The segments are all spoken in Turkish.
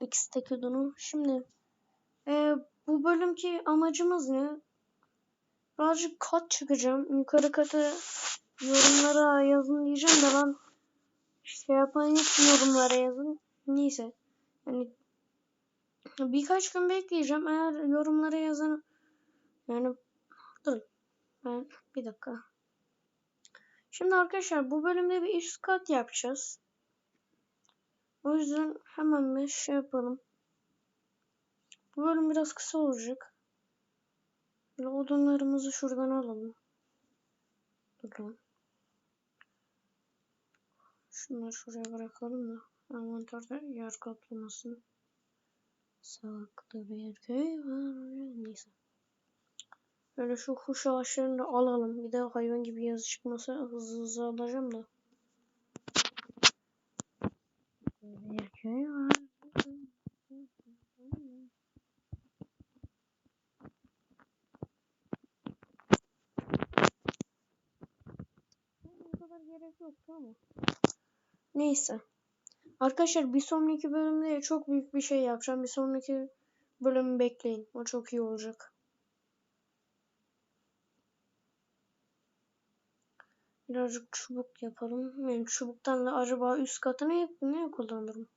X'teki odunu. Şimdi e, bu bölümki amacımız ne? Birazcık kat çıkacağım. Yukarı katı yorumlara yazın diyeceğim de ben şey yapan yok yorumlara yazın. Neyse. Yani birkaç gün bekleyeceğim. Eğer yorumlara yazın yani dur ben bir dakika. Şimdi arkadaşlar bu bölümde bir üst kat yapacağız. O yüzden hemen bir şey yapalım. Bu bölüm biraz kısa olacak. Böyle odunlarımızı şuradan alalım. Dur lan. Şunları şuraya bırakalım da envanterde yer kaplamasın. Saklı bir köy var. Neyse. Böyle şu kuş ağaçlarını da alalım. Bir de hayvan gibi yazı çıkmasa hızlı hızlı alacağım da. Neyse. Arkadaşlar bir sonraki bölümde çok büyük bir şey yapacağım. Bir sonraki bölümü bekleyin. O çok iyi olacak. Birazcık çubuk yapalım. Yani çubuktan da acaba üst katı ne, ne kullanırım?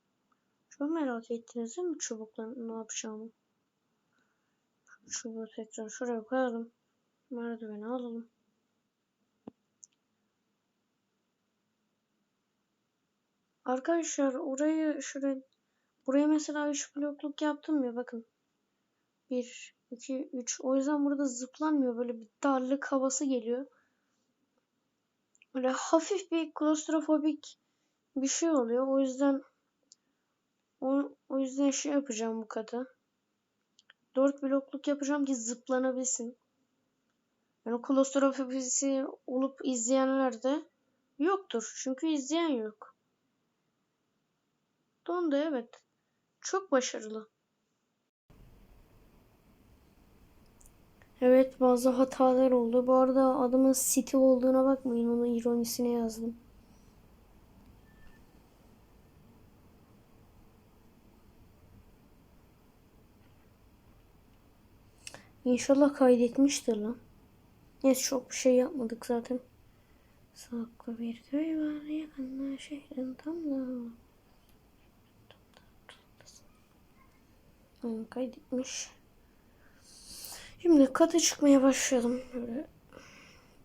Çok merak ettiniz değil mi çubukla ne yapacağımı? Çubuğu tekrar şuraya koyalım. Merdiveni alalım. Arkadaşlar orayı şuraya buraya mesela 3 blokluk yaptım ya bakın. 1 2 3 o yüzden burada zıplanmıyor böyle bir darlık havası geliyor. Böyle hafif bir klostrofobik bir şey oluyor. O yüzden o, o yüzden şey yapacağım bu kata. 4 blokluk yapacağım ki zıplanabilsin. Yani klostrofobisi olup izleyenler de yoktur. Çünkü izleyen yok. Dondu evet. Çok başarılı. Evet bazı hatalar oldu. Bu arada adımın Steve olduğuna bakmayın. Onun ironisine yazdım. İnşallah kaydetmiştir lan. Neyse çok bir şey yapmadık zaten. Saklı bir köy var yakında şehrin tam da. Hmm, kaydetmiş. Şimdi kata çıkmaya başlayalım. Böyle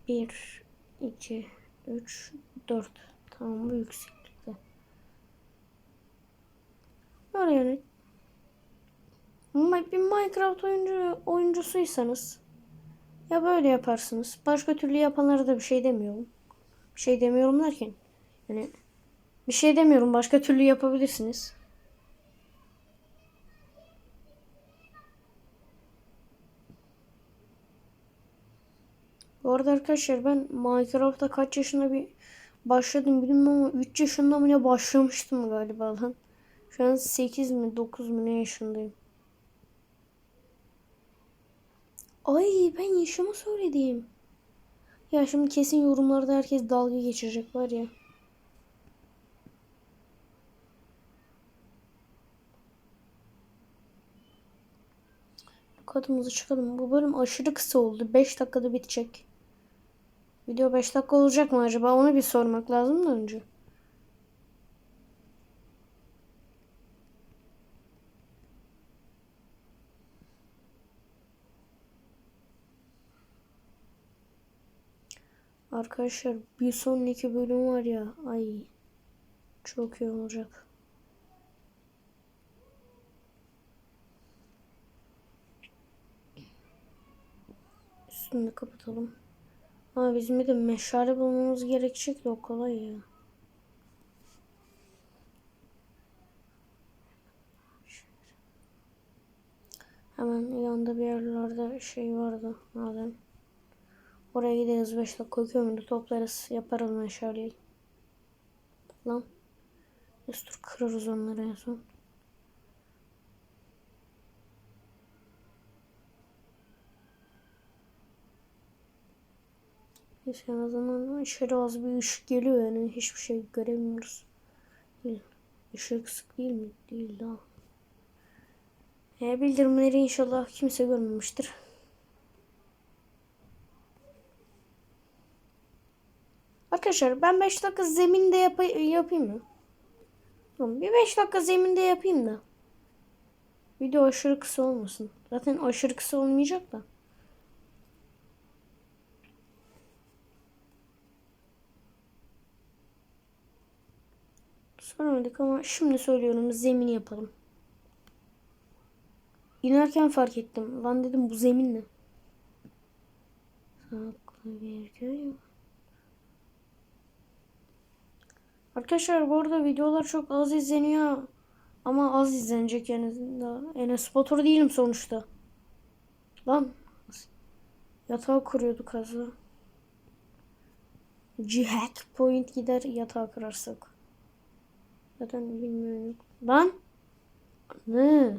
1, 2, 3, 4. Tamam bu yükseklikte. Böyle yani. Bir Minecraft oyuncu, oyuncusuysanız ya böyle yaparsınız. Başka türlü yapanlara da bir şey demiyorum. Bir şey demiyorum derken yani bir şey demiyorum. Başka türlü yapabilirsiniz. Bu arada arkadaşlar ben Minecraft'ta kaç yaşında bir başladım bilmiyorum ama 3 yaşında mı ne başlamıştım galiba lan. Şu an 8 mi 9 mu ne yaşındayım. Ay ben yaşımı söyledim. Ya şimdi kesin yorumlarda herkes dalga geçirecek var ya. Kadımızı çıkalım. Bu bölüm aşırı kısa oldu. 5 dakikada bitecek. Video 5 dakika olacak mı acaba? Onu bir sormak lazım da önce. Arkadaşlar bir sonraki bölüm var ya. Ay. Çok iyi olacak. Üstünü kapatalım. Ama bizim bir de meşale bulmamız gerekecek de o kolay ya. Hemen yanında bir yerlerde şey vardı maden. Oraya gideriz 5 dakika kömürü toplarız. Yaparız meşaleyi. Lan. Üstür kırarız onları en son. Neyse en azından içeri az bir ışık geliyor yani hiçbir şey göremiyoruz. Işık sık değil mi? Değil daha. E, bildirimleri inşallah kimse görmemiştir. Arkadaşlar ben 5 dakika zeminde yap yapayım mı? Tamam, bir 5 dakika zeminde yapayım da. Video aşırı kısa olmasın. Zaten aşırı kısa olmayacak da. Söylemedik ama şimdi söylüyorum zemini yapalım. İnerken fark ettim. Lan dedim bu zemin ne? Arkadaşlar bu arada videolar çok az izleniyor. Ama az izlenecek yani. Enes Batur değilim sonuçta. Lan. Yatağı kuruyorduk az daha. Cihat point gider yatağı kırarsak. Zaten bilmiyorum. Lan. Ne?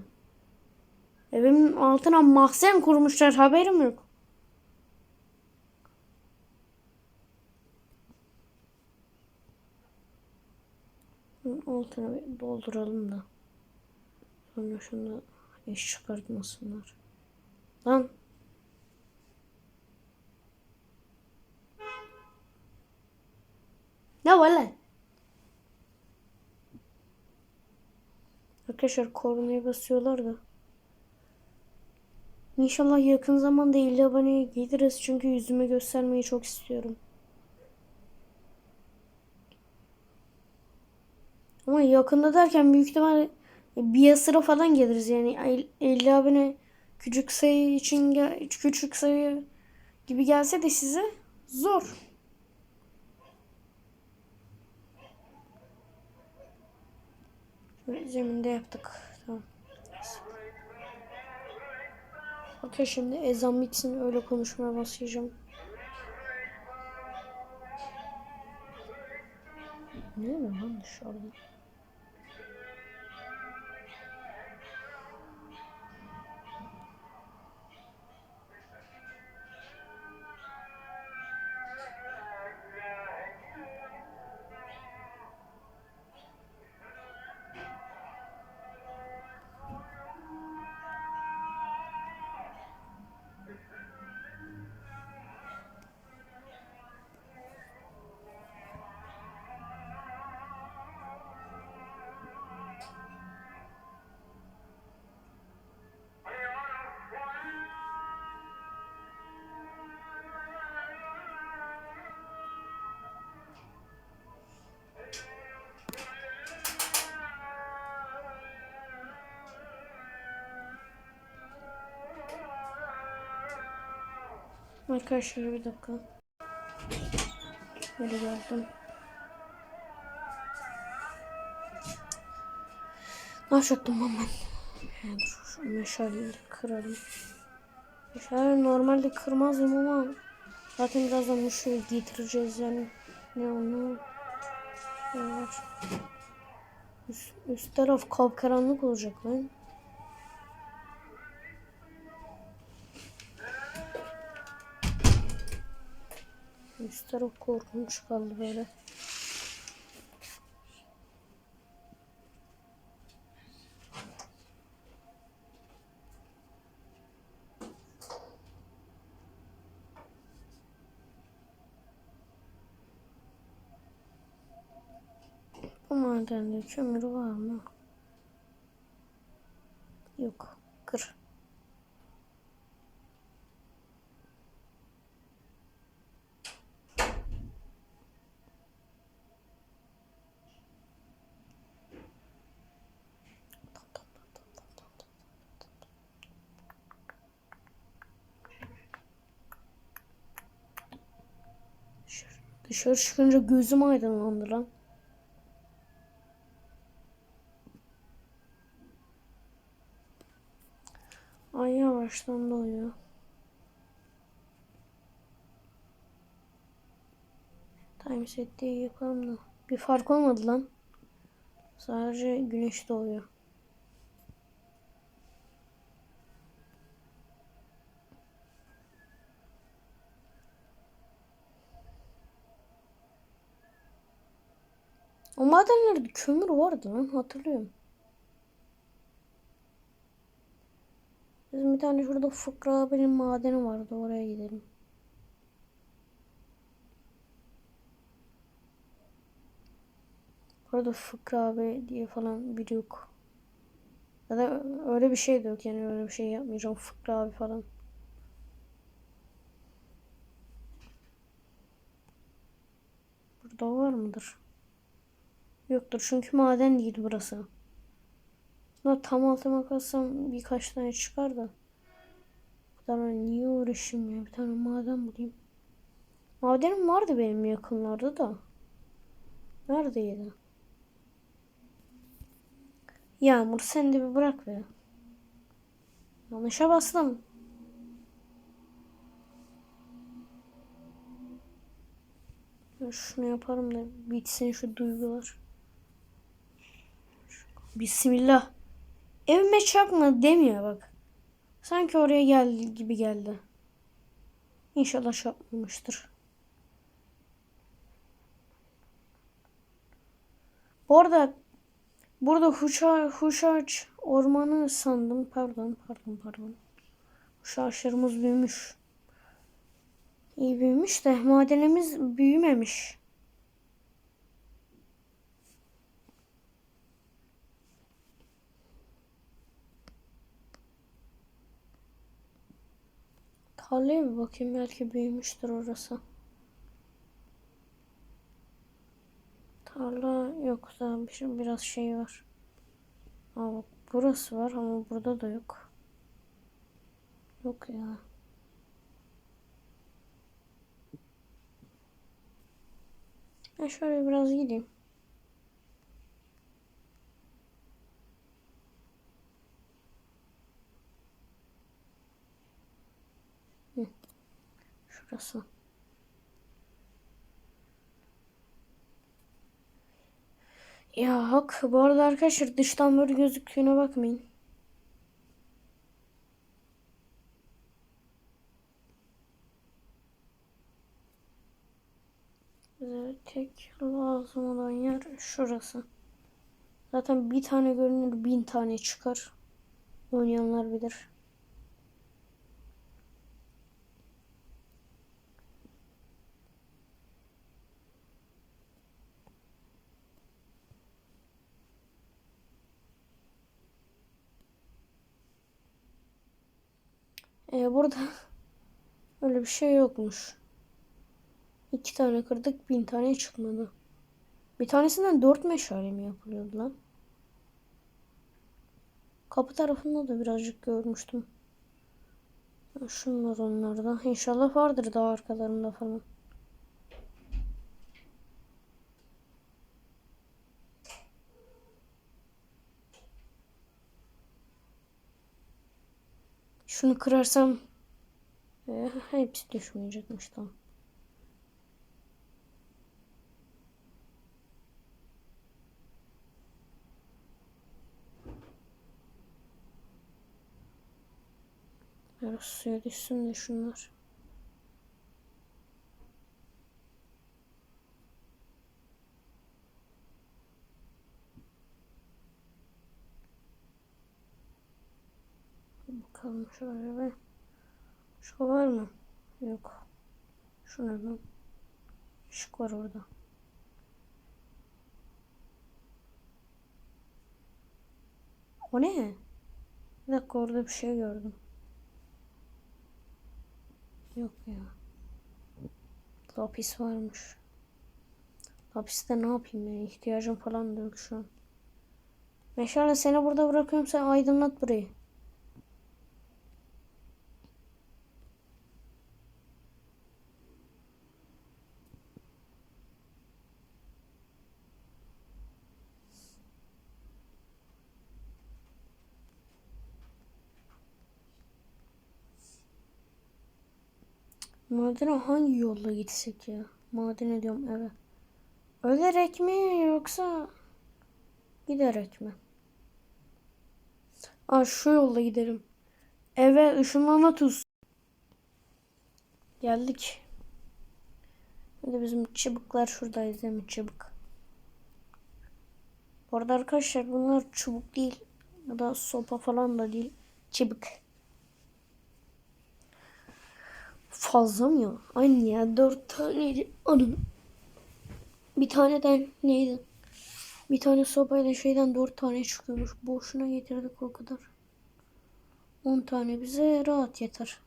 Evimin altına mahzen kurmuşlar haberim yok. Altına bir dolduralım da. Sonra şunu iş çıkartmasınlar. Lan. Ne var lan? Arkadaşlar kornaya basıyorlar da. İnşallah yakın zamanda 50 aboneye geliriz çünkü yüzümü göstermeyi çok istiyorum. Ama yakında derken büyük ihtimal bir sıra falan geliriz yani 50 abone küçük sayı için küçük sayı gibi gelse de size zor. Zeminde yaptık. Tamam. Okey şimdi ezan bitsin öyle konuşmaya başlayacağım. Ne lan dışarıda? Arkadaşlar bir dakika. Böyle geldim. Ne yapacaktım lan ben? Yani dur şu meşaleyi kıralım. Meşale normalde kırmazdım ama zaten birazdan bu şöyle getireceğiz yani. Ne onu? Var? Üst, üst taraf kapkaranlık olacak lan. Üst taraf korkunç kaldı böyle. Bu madende kömür var mı? Yok. Kır. Dışarı çıkınca gözüm aydınlandı lan. Ay yavaştan doluyor. Time set'i yapalım. Bir fark olmadı lan. Sadece güneş doğuyor. Madenlerde kömür vardı lan hatırlıyorum. Bizim bir tane şurada Fıkra abinin madeni vardı. Oraya gidelim. Burada Fıkra abi diye falan biri yok. Ya da öyle bir şey de yok yani öyle bir şey yapmayacağım Fıkra abi falan. Burada var mıdır? Yoktur çünkü maden değil burası. Aslında tam altıma kalsam birkaç tane çıkar da. Bu kadar niye uğraşayım ya? Bir tane maden bulayım. Madenim vardı benim yakınlarda da. Neredeydi? Yağmur sen de bir bırak be. Yanlışa bastım. Şunu yaparım da bitsin şu duygular. Bismillah. Evime çarpma demiyor bak. Sanki oraya geldi gibi geldi. İnşallah çarpmamıştır. Bu arada burada Huşa, Huşaç ormanı sandım. Pardon, pardon, pardon. Huşaçlarımız büyümüş. İyi büyümüş de madenimiz büyümemiş. Tarlaya bir bakayım belki büyümüştür orası. Tarla yok daha bir şey, biraz şey var. Bak burası var ama burada da yok. Yok ya. Ben şöyle biraz gideyim. Şurası. Ya hak bu arada arkadaşlar dıştan böyle gözüktüğüne bakmayın. Bize tek lazım olan yer şurası. Zaten bir tane görünür bin tane çıkar. Oynayanlar bilir. Ee, burada öyle bir şey yokmuş. İki tane kırdık bin tane çıkmadı. Bir tanesinden dört meşale mi yapılıyordu lan? Kapı tarafında da birazcık görmüştüm. Şunlar onlardan. İnşallah vardır daha arkalarında falan. Şunu kırarsam e, hepsi düşmeyecekmiş tamam. Biraz suya düşsün de şunlar. Bakalım şöyle bir. Şu var mı? Yok. Şu ne lan? Işık var orada. O ne? Bir dakika orada bir şey gördüm. Yok ya. Lapis varmış. Lapiste ne yapayım ya? İhtiyacım falan yok şu an. Meşale seni burada bırakıyorum sen aydınlat burayı. Madene hangi yolla gitsek ya? Madene diyorum eve. Ölerek mi yoksa giderek mi? Aa şu yolla gidelim. Eve ışınlama tuz. Geldik. Bir bizim çubuklar şuradaydı değil mi? Çubuk. Bu arada arkadaşlar bunlar çubuk değil. Ya da sopa falan da değil. Çubuk. Fazla mı ya? Aynı ya. Dört taneydi. Anam. Bir taneden neydi? Bir tane sopayla şeyden dört tane çıkıyormuş. Boşuna getirdik o kadar. On tane bize rahat yeter.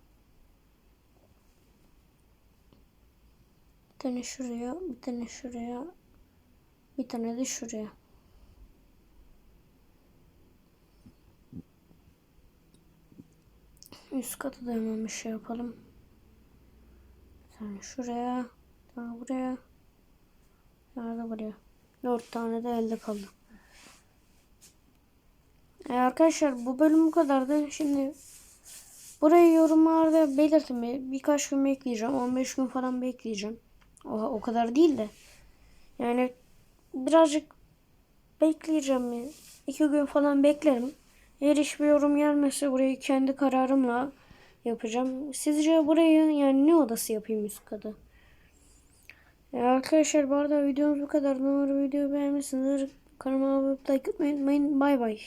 Bir tane şuraya, bir tane şuraya, bir tane de şuraya. Üst katı da hemen bir şey yapalım. Tane şuraya, bir buraya, bir tane buraya. Dört tane de elde kaldı. E arkadaşlar bu bölüm bu kadardı. Şimdi burayı yorumlarda belirtin. Bir- Birkaç gün bekleyeceğim. 15 gün falan bekleyeceğim. O, o kadar değil de. Yani birazcık bekleyeceğim. İki gün falan beklerim. Eğer hiçbir yorum gelmezse burayı kendi kararımla yapacağım. Sizce burayı yani ne odası yapayım üst katı? E arkadaşlar bu arada videomuz bu kadar. Umarım videoyu beğenmişsinizdir. Kanalıma abone olmayı like unutmayın. Bay bay.